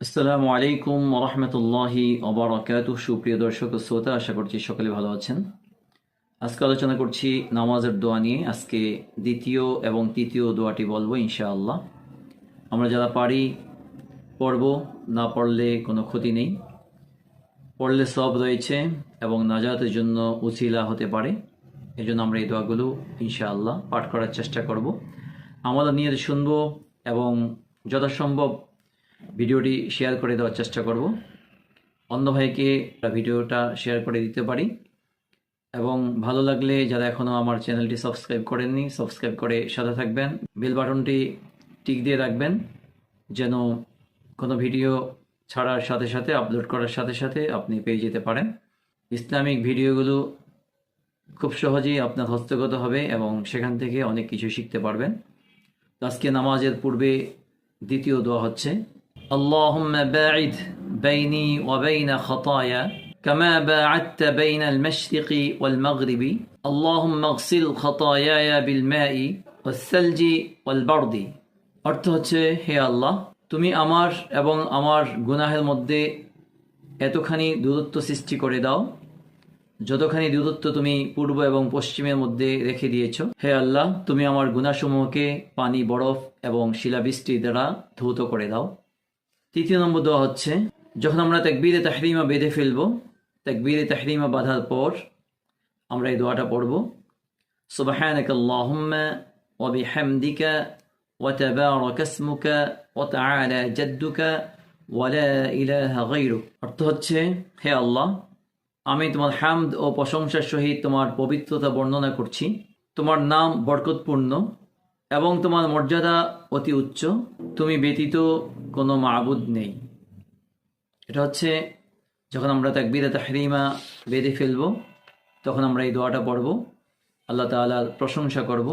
আসসালামু আলাইকুম রহমতুল্লাহি অবরাকাত সুপ্রিয় দর্শক শ্রোতা, আশা করছি সকলে ভালো আছেন। আজকে আলোচনা করছি নামাজের দোয়া নিয়ে। আজকে দ্বিতীয় এবং তৃতীয় দোয়াটি বলব ইনশাআল্লাহ। আমরা যারা পারি পড়ব, না পড়লে কোনো ক্ষতি নেই। পড়লে সব রয়েছে এবং নাজাতের জন্য উছিলা হতে পারে। এই জন্য আমরা এই দোয়াগুলো ইনশাআল্লাহ পাঠ করার চেষ্টা করব। আমরা নিয়ে শুনব এবং যথাসম্ভব ভিডিওটি শেয়ার করে দেওয়ার চেষ্টা করব। অন্য ভাইকে ভিডিওটা শেয়ার করে দিতে পারি। এবং ভালো লাগলে যারা এখনও আমার চ্যানেলটি সাবস্ক্রাইব করেননি, সাবস্ক্রাইব করে সাথে থাকবেন। বেল বাটনটি টিক দিয়ে রাখবেন, যেন কোনো ভিডিও ছাড়ার সাথে সাথে, আপলোড করার সাথে সাথে আপনি পেয়ে যেতে পারেন। ইসলামিক ভিডিওগুলো খুব সহজেই আপনার হস্তগত হবে এবং সেখান থেকে অনেক কিছু শিখতে পারবেন। আজকে নামাজের পূর্বে দ্বিতীয় দোয়া হচ্ছে اللهم باعد بيني وبين خطايا كما باعدت بين المشرق والمغرب اللهم اغسل خطاياي بالماء والثلج والبرد অর্থ হচ্ছে হে আল্লাহ তুমি আমার এবং আমার গুনাহের মধ্যে এতখানি দূরত্ব সৃষ্টি করে দাও যতখানি দূরত্ব তুমি পূর্ব এবং পশ্চিমের মধ্যে রেখে দিয়েছ হে আল্লাহ তুমি আমার গুনাসমূহকে পানি বরফ এবং শিলাবৃষ্টি দ্বারা ধৌত করে দাও তৃতীয় নম্বর দেওয়া হচ্ছে, যখন আমরা তাকবীরে তাহরিমা বেঁধে ফেলব, তাকবীরে তাহরিমা বাঁধার পর আমরা এই দোয়াটা পড়ব সুবহানাক আল্লাহুম্মা ইসমুকা ওয়া তাআলা জাদ্দুকা ওয়া লা ইলাহা গায়রুক। অর্থ হচ্ছে, হে আল্লাহ, আমি তোমার হামদ ও প্রশংসার সহিত তোমার পবিত্রতা বর্ণনা করছি। তোমার নাম বরকতপূর্ণ এবং তোমার মর্যাদা অতি উচ্চ। তুমি ব্যতীত কোনো মাবুদ নেই। এটা হচ্ছে, যখন আমরা তাকবিরে তাহরিমা বেঁধে ফেলব, তখন আমরা এই দোয়াটা পড়ব। আল্লাহ তালার প্রশংসা করব।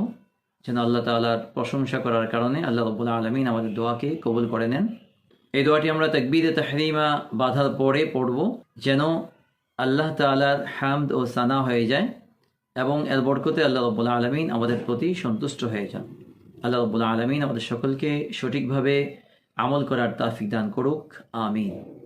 যেন আল্লাহ তালার প্রশংসা করার কারণে আল্লাহ রবুল্লা আলমিন আমাদের দোয়াকে কবুল করে নেন। এই দোয়াটি আমরা তাকবিরে তাহরিমা বাধার পরে পড়ব, যেন আল্লাহ তালার হামদ ও সানা হয়ে যায় এবং এর বরকতে আল্লাহ রবুল্লা আলমিন আমাদের প্রতি সন্তুষ্ট হয়ে যান। আল্লাহ রবুল্লা আলমিন আমাদের সকলকে সঠিকভাবে আমল করার তাফিক দান করুক আমিন।